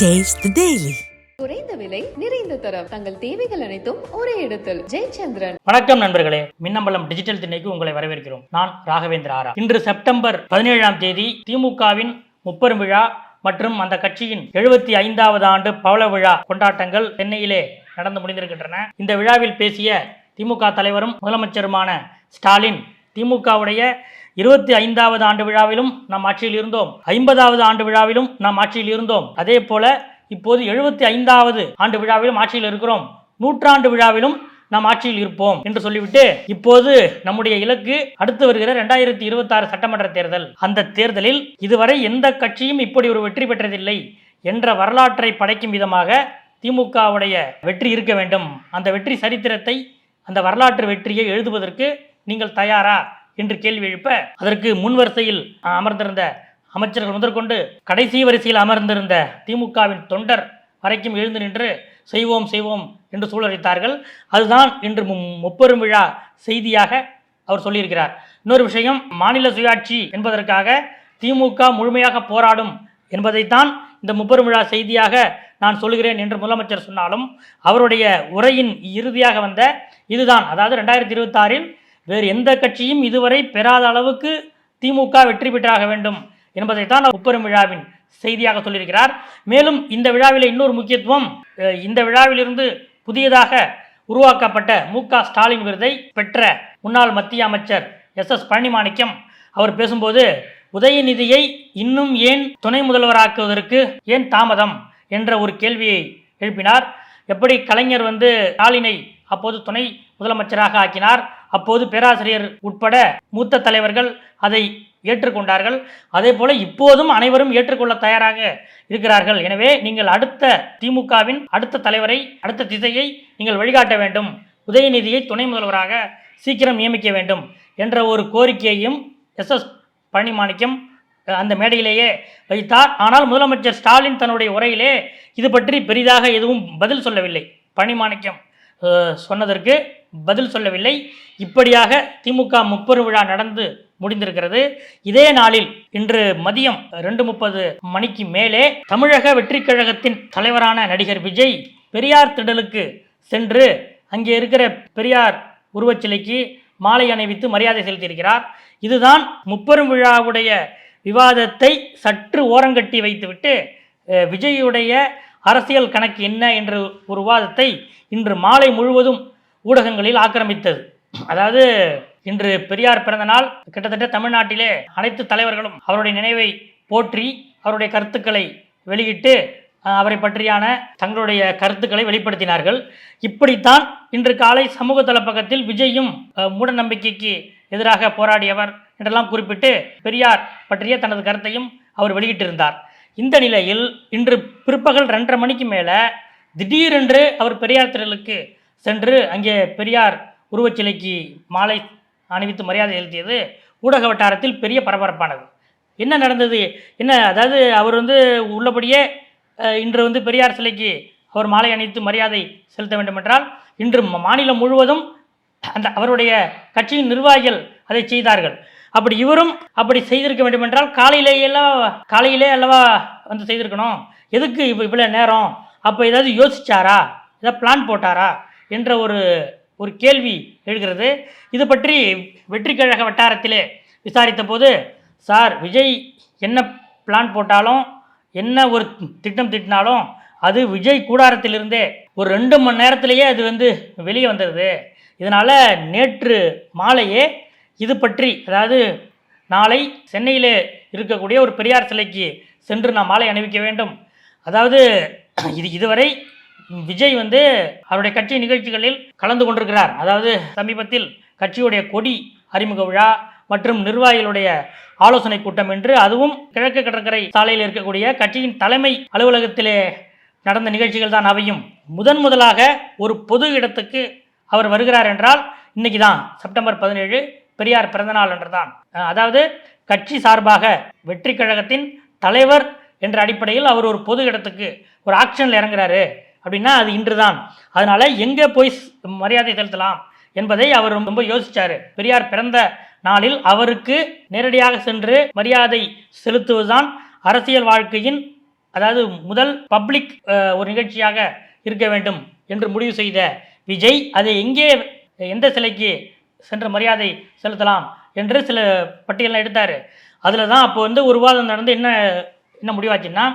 The Daily. குறைந்த விலை நிறைந்த தரம். தங்கள் தேவைகள் அனைத்தும் ஒரே இடத்தில். ஜெயச்சந்திரன். வணக்கம் நண்பர்களே. மின்னம்பலம் டிஜிட்டல் திண்ணைக்கு உங்களை வரவேற்கிறோம். நான் ராகவேந்திர ஆரா. இன்று செப்டம்பர் பதினேழாம் தேதி திமுகவின் முப்பெரும் விழா மற்றும் அந்த கட்சியின் எழுபத்தி ஐந்தாவது ஆண்டு பவள விழா கொண்டாட்டங்கள் சென்னையிலே நடந்து முடிந்திருக்கின்றன. இந்த விழாவில் பேசிய திமுக தலைவரும் முதலமைச்சருமான ஸ்டாலின் திமுகவுடைய இருபத்தி ஐந்தாவது ஆண்டு விழாவிலும் நாம் ஆட்சியில் இருந்தோம். ஐம்பதாவது ஆண்டு விழாவிலும் நாம் ஆட்சியில் இருந்தோம். அதே போல இப்போது எழுபத்தி ஐந்தாவது ஆண்டு விழாவிலும் ஆட்சியில் இருக்கிறோம். நூற்றாண்டு விழாவிலும் நாம் ஆட்சியில் இருப்போம் என்று சொல்லிவிட்டு இப்போது நம்முடைய இலக்கு அடுத்து வருகிற இரண்டாயிரத்தி இருபத்தி ஆறு சட்டமன்ற தேர்தல். அந்த தேர்தலில் இதுவரை எந்த கட்சியும் இப்படி ஒரு வெற்றி பெற்றதில்லை என்ற வரலாற்றை படைக்கும் விதமாக திமுகவுடைய வெற்றி இருக்க வேண்டும். அந்த வெற்றி சரித்திரத்தை அந்த வரலாற்று வெற்றியை எழுதுவதற்கு நீங்கள் தயாரா? என்று கேள்வி எழுப்ப அதற்கு முன் வரிசையில் அமர்ந்திருந்த அமைச்சர்கள் முதற்கொண்டு கடைசி வரிசையில் அமர்ந்திருந்த திமுகவின் தொண்டர் வரைக்கும் எழுந்து நின்று செய்வோம் செய்வோம் என்று சூழலித்தார்கள் அதுதான் இன்று மு- முப்பெரும் விழா செய்தியாக அவர் சொல்லியிருக்கிறார். இன்னொரு விஷயம் மாநில சுயாட்சி என்பதற்காக திமுக முழுமையாக போராடும் என்பதைத்தான் இந்த முப்பெரும் விழா செய்தியாக நான் சொல்கிறேன் என்று முதலமைச்சர் சொன்னாலும் அவருடைய உரையின் இறுதியாக வந்த இதுதான் அதாவது ரெண்டாயிரத்தி இருபத்தாறில் வேறு எந்த கட்சியும் இதுவரை பெறாத அளவுக்கு திமுக வெற்றி பெற்றாக வேண்டும் என்பதைத்தான் முப்பெரும் விழாவின் செய்தியாக சொல்லியிருக்கிறார். மேலும் இந்த விழாவில் இன்னொரு முக்கியத்துவம் இந்த விழாவிலிருந்து புதியதாக உருவாக்கப்பட்ட மு க ஸ்டாலின் விருதை பெற்ற முன்னாள் மத்திய அமைச்சர் எஸ் எஸ் பழனிமாணிக்கம் அவர் பேசும்போது உதயநிதியை இன்னும் ஏன் துணை முதல்வராக்குவதற்கு ஏன் தாமதம்? என்ற ஒரு கேள்வியை எழுப்பினார். எப்படி கலைஞர் வந்து ஸ்டாலினை அப்போது துணை முதலமைச்சராக ஆக்கினார்? அப்போது பேராசிரியர் உட்பட மூத்த தலைவர்கள் அதை ஏற்றுக்கொண்டார்கள். அதே போல இப்போதும் அனைவரும் ஏற்றுக்கொள்ள தயாராக இருக்கிறார்கள். எனவே நீங்கள் அடுத்த திமுகவின் அடுத்த தலைவரை அடுத்த திசையை நீங்கள் வழிகாட்ட வேண்டும். உதயநிதியை துணை முதல்வராக சீக்கிரம் நியமிக்க வேண்டும் என்ற ஒரு கோரிக்கையையும் எஸ் எஸ் பழனிமாணிக்கம் அந்த மேடையிலேயே வைத்தார். ஆனால் முதலமைச்சர் ஸ்டாலின் தன்னுடைய உரையிலே இது பற்றி பெரிதாக எதுவும் பதில் சொல்லவில்லை. பணிமாணிக்கம் சொன்னதற்கு பதில் சொல்லவில்லை. இப்படியாக திமுக முப்பெரு விழா நடந்து முடிந்திருக்கிறது. இதே நாளில் இன்று மதியம் ரெண்டு முப்பது மணிக்கு மேலே தமிழக வெற்றி கழகத்தின் தலைவரான நடிகர் விஜய் பெரியார் திடலுக்கு சென்று அங்கே இருக்கிற பெரியார் உருவச்சிலைக்கு மாலை அணிவித்து மரியாதை செலுத்தியிருக்கிறார். இதுதான் முப்பெரும் விழாவுடைய விவாதத்தை சற்று ஓரங்கட்டி வைத்துவிட்டு விஜயுடைய அரசியல் கணக்கு என்ன என்ற ஒரு விவாதத்தை இன்று மாலை முழுவதும் ஊடகங்களில் ஆக்கிரமித்தது. அதாவது இன்று பெரியார் பிறந்த நாள் கிட்டத்தட்ட தமிழ்நாட்டிலே அனைத்து தலைவர்களும் அவருடைய நினைவை போற்றி அவருடைய கருத்துக்களை வெளியிட்டு அவரை பற்றியான தங்களுடைய கருத்துக்களை வெளிப்படுத்தினார்கள். இப்படித்தான் இன்று காலை சமூக தளப்பக்கத்தில் விஜயும் மூட நம்பிக்கைக்கு எதிராக போராடியவர் என்றெல்லாம் குறிப்பிட்டு பெரியார் பற்றிய தனது கருத்தையும் அவர் வெளியிட்டிருந்தார். இந்த நிலையில் இன்று பிற்பகல் ரெண்டரை மணிக்கு மேலே திடீரென்று அவர் பெரியார் திடலுக்கு சென்று அங்கே பெரியார் உருவச்சிலைக்கு மாலை அணிவித்து மரியாதை செலுத்தியது. ஊடக வட்டாரத்தில் பெரிய பரபரப்பானது. என்ன நடந்தது? என்ன அதாவது அவர் வந்து உள்ளபடியே இன்று வந்து பெரியார் சிலைக்கு அவர் மாலை அணிவித்து மரியாதை செலுத்த வேண்டுமென்றால் இன்று மாநிலம் முழுவதும் அந்த அவருடைய கட்சியின் நிர்வாகிகள் அதை செய்தார்கள். அப்படி இவரும் அப்படி செய்திருக்க வேண்டும் என்றால் காலையிலேயே எல்லாம் காலையிலே அல்லவா வந்து செய்திருக்கணும். எதுக்கு இப்போ இவ்வளோ நேரம்? அப்போ ஏதாவது யோசிச்சாரா? ஏதாவது பிளான் போட்டாரா? என்ற ஒரு ஒரு கேள்வி எழுகிறது. இது பற்றி வெற்றி கழக வட்டாரத்திலே விசாரித்த போது சார் விஜய் என்ன பிளான் போட்டாலும் என்ன ஒரு திட்டம் திட்டினாலும் அது விஜய் கூடாரத்திலிருந்தே ஒரு ரெண்டு மணி நேரத்திலேயே அது வந்து வெளியே வந்துடுது இதனால் நேற்று மாலையே இது பற்றி அதாவது நாளை சென்னையில் இருக்கக்கூடிய ஒரு பெரியார் சிலைக்கு சென்று நான் மாலை அணிவிக்க வேண்டும். அதாவது இது இதுவரை விஜய் வந்து அவருடைய கட்சி நிகழ்ச்சிகளில் கலந்து கொண்டிருக்கிறார். அதாவது சமீபத்தில் கட்சியுடைய கொடி அறிமுக விழா மற்றும் நிர்வாகிகளுடைய ஆலோசனை கூட்டம் என்று அதுவும் கிழக்கு கடற்கரை சாலையில் இருக்கக்கூடிய கட்சியின் தலைமை அலுவலகத்திலே நடந்த நிகழ்ச்சிகள் தான் அவையும். முதன் முதலாக ஒரு பொது இடத்துக்கு அவர் வருகிறார் என்றால் இன்னைக்கு தான் செப்டம்பர் பதினேழு பெரியார் பிறந்தநாள் என்று தான் அதாவது கட்சி சார்பாக வெற்றி கழகத்தின் தலைவர் என்ற அடிப்படையில் அவர் ஒரு பொது இடத்துக்கு ஒரு ஆக்ஷனில் இறங்குறாரு. அப்படின்னா அது இன்று தான் அதனால எங்கே போய் ஸ்- மரியாதை செலுத்தலாம் என்பதை அவர் ரொம்ப- ரொம்ப யோசிச்சாரு. பெரியார் பிறந்த நாளில் அவருக்கு நேரடியாக சென்று மரியாதை செலுத்துவதுதான் அரசியல் வாழ்க்கையின் அதாவது முதல் பப்ளிக் ஒரு நிகழ்ச்சியாக இருக்க வேண்டும் என்று முடிவு செய்த விஜய் அதை எங்கே எந்த சிலைக்கு சென்று மரியாதை செலுத்தலாம் என்று சில பட்டியலாம் எடுத்தார். அதில் தான் அப்போ வந்து ஒரு விவாதம் நடந்து என்ன என்ன முடிவாச்சுன்னா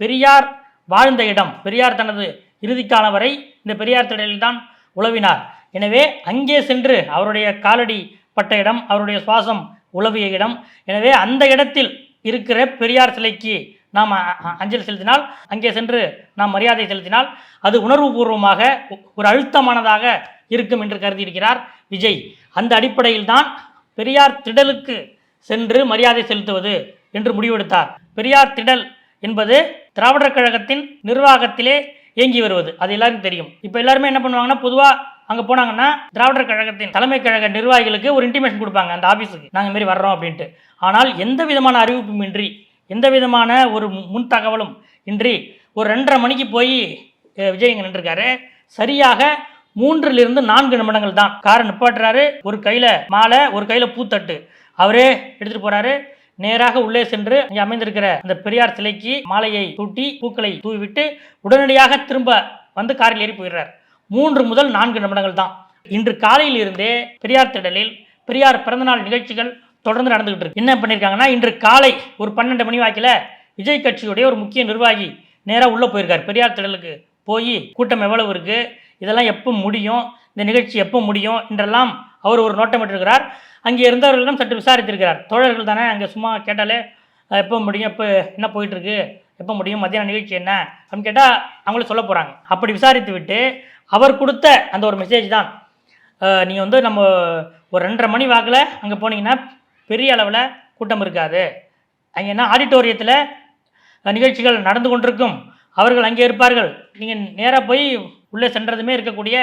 பெரியார் வாழ்ந்த இடம் பெரியார் தனது இறுதிக்காலம் வரை இந்த பெரியார் திடலில் தான் உழவினார். எனவே அங்கே சென்று அவருடைய காலடி பட்ட இடம் அவருடைய சுவாசம் உழவிய இடம். எனவே அந்த இடத்தில் இருக்கிற பெரியார் சிலைக்கு நாம் அஞ்சலி செலுத்தினால் அங்கே சென்று நாம் மரியாதை செலுத்தினால் அது உணர்வுபூர்வமாக ஒரு அழுத்தமானதாக இருக்கும் என்று கருதியிருக்கிறார் விஜய். அந்த அடிப்படையில் தான் பெரியார் திடலுக்கு சென்று மரியாதை செலுத்துவது என்று முடிவெடுத்தார். பெரியார் திடல் என்பது திராவிடர் கழகத்தின் நிர்வாகத்திலே இயங்கி வருவது. அது எல்லாருக்கும் தெரியும். இப்போ எல்லாருமே என்ன பண்ணுவாங்கன்னா பொதுவாக அங்கே போனாங்கன்னா திராவிடர் கழகத்தின் தலைமை கழக நிர்வாகிகளுக்கு ஒரு இன்டிமேஷன் கொடுப்பாங்க அந்த ஆஃபீஸுக்கு நாங்கள் மாரி வர்றோம் அப்படின்ட்டு. ஆனால் எந்த விதமான அறிவிப்பும் இன்றி எந்த விதமான ஒரு முன் தகவலும் இன்றி ஒரு ரெண்டரை மணிக்கு போய் விஜய் இங்கே நின்றுருக்காரு. சரியாக மூன்றிலிருந்து நான்கு நிமிடங்கள் தான். காரை நிப்பாட்டுறாரு. ஒரு கையில் மாலை ஒரு கையில் பூத்தட்டு. அவரே எடுத்துகிட்டு போகிறாரு நேராக உள்ளே சென்று இங்கே அமைந்திருக்கிற அந்த பெரியார் சிலைக்கு மாலையை தூட்டி பூக்களை தூவிவிட்டு உடனடியாக திரும்ப வந்து காரில் ஏறி போயிடுறார். மூன்று முதல் நான்கு நிமிடங்கள் தான். இன்று காலையில் இருந்தே பெரியார் திடலில் பெரியார் பிறந்தநாள் நிகழ்ச்சிகள் தொடர்ந்து நடந்துகிட்டு இருக்கு. என்ன பண்ணியிருக்காங்கன்னா இன்று காலை ஒரு பன்னெண்டு மணி வாக்கில் விஜய் கட்சியுடைய ஒரு முக்கிய நிர்வாகி நேராக உள்ளே போயிருக்கார். பெரியார் திடலுக்கு போய் கூட்டம் எவ்வளவு இருக்குது இதெல்லாம் எப்போ முடியும்? இந்த நிகழ்ச்சி எப்போ முடியும்? என்றெல்லாம் அவர் ஒரு நோட்டமிட்டிருக்கிறார் அங்கே இருந்தவர்களிடம் சற்று விசாரித்திருக்கிறார். தோழர்கள் தானே அங்கே சும்மா கேட்டாலே எப்போ முடியும்? எப்போ என்ன போயிட்டுருக்கு? எப்போ முடியும்? மத்தியான நிகழ்ச்சி என்ன? அப்படின்னு கேட்டால் அவங்களும் சொல்ல போகிறாங்க அப்படி விசாரித்து விட்டு அவர் கொடுத்த அந்த ஒரு மெசேஜ் தான் நீங்கள் வந்து நம்ம ஒரு ரெண்டரை மணி வாக்கில் அங்கே போனீங்கன்னா பெரிய அளவில் கூட்டம் இருக்காது. அங்கே என்ன ஆடிட்டோரியத்தில் நிகழ்ச்சிகள் நடந்து கொண்டிருக்கும். அவர்கள் அங்கே இருப்பார்கள். நீங்கள் நேராக போய் உள்ளே சென்றதுமே இருக்கக்கூடிய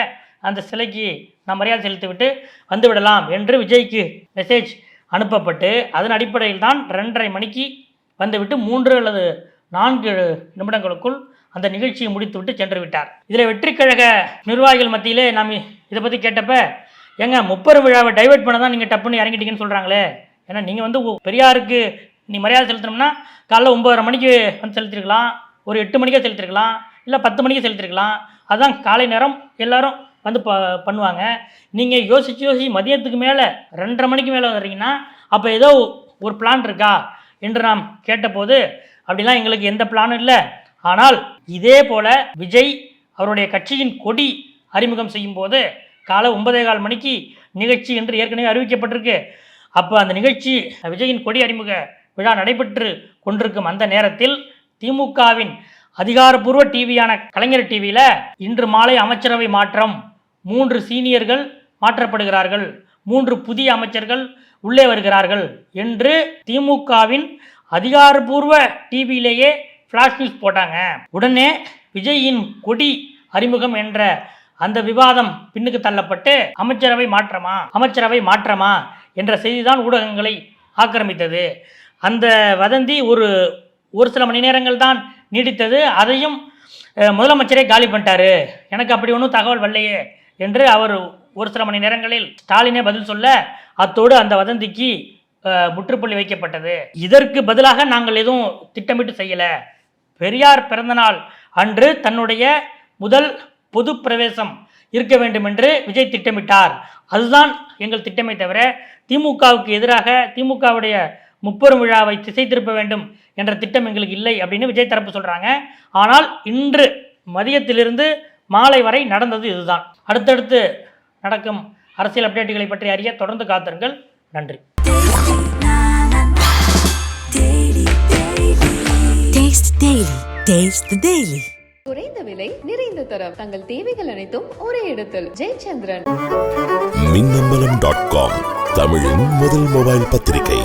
அந்த சிலைக்கு நாம் மரியாதை செலுத்திவிட்டு வந்துவிடலாம் என்று விஜய்க்கு மெசேஜ் அனுப்பப்பட்டு அதன் அடிப்படையில் தான் ரெண்டரை மணிக்கு வந்துவிட்டு மூன்று அல்லது நான்கு நிமிடங்களுக்குள் அந்த நிகழ்ச்சியை முடித்துவிட்டு சென்று விட்டார். இதில் வெற்றிக்கழக நிர்வாகிகள் மத்தியிலே நாம் இதை பற்றி கேட்டப்ப ஏங்க முப்பெரும் விழாவை டைவர்ட் பண்ண தான் நீங்கள் டப்புன்னு இறங்கிட்டீங்கன்னு சொல்கிறாங்களே ஏன்னா நீங்கள் வந்து பெரியாருக்கு நீ மரியாதை செலுத்தணும்னா காலைல ஒம்பதரை மணிக்கு வந்து செலுத்திருக்கலாம் ஒரு எட்டு மணிக்கே செலுத்திருக்கலாம் இல்லை பத்து மணிக்கு செலுத்திருக்கலாம். அதான் காலை நேரம் எல்லாரும் வந்து ப பண்ணுவாங்க. நீங்கள் யோசிச்சு யோசிச்சு மதியத்துக்கு மேலே ரெண்டரை மணிக்கு மேலே வந்துடுறீங்கன்னா அப்போ ஏதோ ஒரு பிளான் இருக்கா என்று நாம் கேட்டபோது அப்படிலாம் எங்களுக்கு எந்த பிளானும் இல்லை. ஆனால் இதே போல் விஜய் அவருடைய கட்சியின் கொடி அறிமுகம் செய்யும் போது காலை ஒன்பதே கால் மணிக்கு நிகழ்ச்சி என்று ஏற்கனவே அறிவிக்கப்பட்டிருக்கு. அப்போ அந்த நிகழ்ச்சி விஜயின் கொடி அறிமுக விழா நடைபெற்று கொண்டிருக்கும் அந்த நேரத்தில் திமுகவின் அதிகாரப்பூர்வ டிவியான கலைஞர் டிவியில் இன்று மாலை அமைச்சரவை மாற்றம். மூன்று சீனியர்கள் மாற்றப்படுகிறார்கள். மூன்று புதிய அமைச்சர்கள் உள்ளே வருகிறார்கள் என்று திமுகவின் அதிகாரப்பூர்வ டிவியிலேயே ஃப்ளாஷ் நியூஸ் போட்டாங்க. உடனே விஜயின் கொடி அறிமுகம் என்ற அந்த விவாதம் பின்னுக்கு தள்ளப்பட்டு அமைச்சரவை மாற்றமா அமைச்சரவை மாற்றமா என்ற செய்திதான் ஊடகங்களை ஆக்கிரமித்தது. அந்த வதந்தி ஒரு ஒரு சில மணி நேரங்கள் தான் நீடித்தது. அதையும் முதலமைச்சரே காலி பண்ணிட்டாரு. எனக்கு அப்படி ஒன்றும் தகவல் வரலையே என்று அவர் ஒரு சில மணி நேரங்களில் ஸ்டாலினே பதில் சொல்ல அத்தோடு அந்த வதந்திக்கு முற்றுப்புள்ளி வைக்கப்பட்டது. இதற்கு பதிலாக நாங்கள் எதுவும் திட்டமிட்டு செய்யலை. பெரியார் பிறந்தநாள் அன்று தன்னுடைய முதல் பொது பிரவேசம் இருக்க வேண்டும் என்று விஜய் திட்டமிட்டார். அதுதான் எங்கள் திட்டமே தவிர திமுகவுக்கு எதிராக திமுகவுடைய முப்பெரும் விழாவை திசை திருப்ப வேண்டும் என்ற திட்டம் எங்களுக்கு இல்லை அப்படின்னு விஜய் தரப்பு சொல்றாங்க. ஆனால் இன்று மதியத்திலிருந்து மாலை வரை நடந்தது இதுதான். அடுத்தடுத்து நடக்கும் அரசியல் அப்டேட்டுகளை பற்றி அறிய தொடர்ந்து காத்திருங்கள். நன்றி. Taste Daily. Taste the Daily. குறைந்த விலை நிறைந்த தரம். தங்கள் தேவைகள் அனைத்தும் ஒரே இடத்தில். ஜெயச்சந்திரன். மின்னம்பலம் டாட் காம் தமிழின் முதல் மொபைல் பத்திரிகை.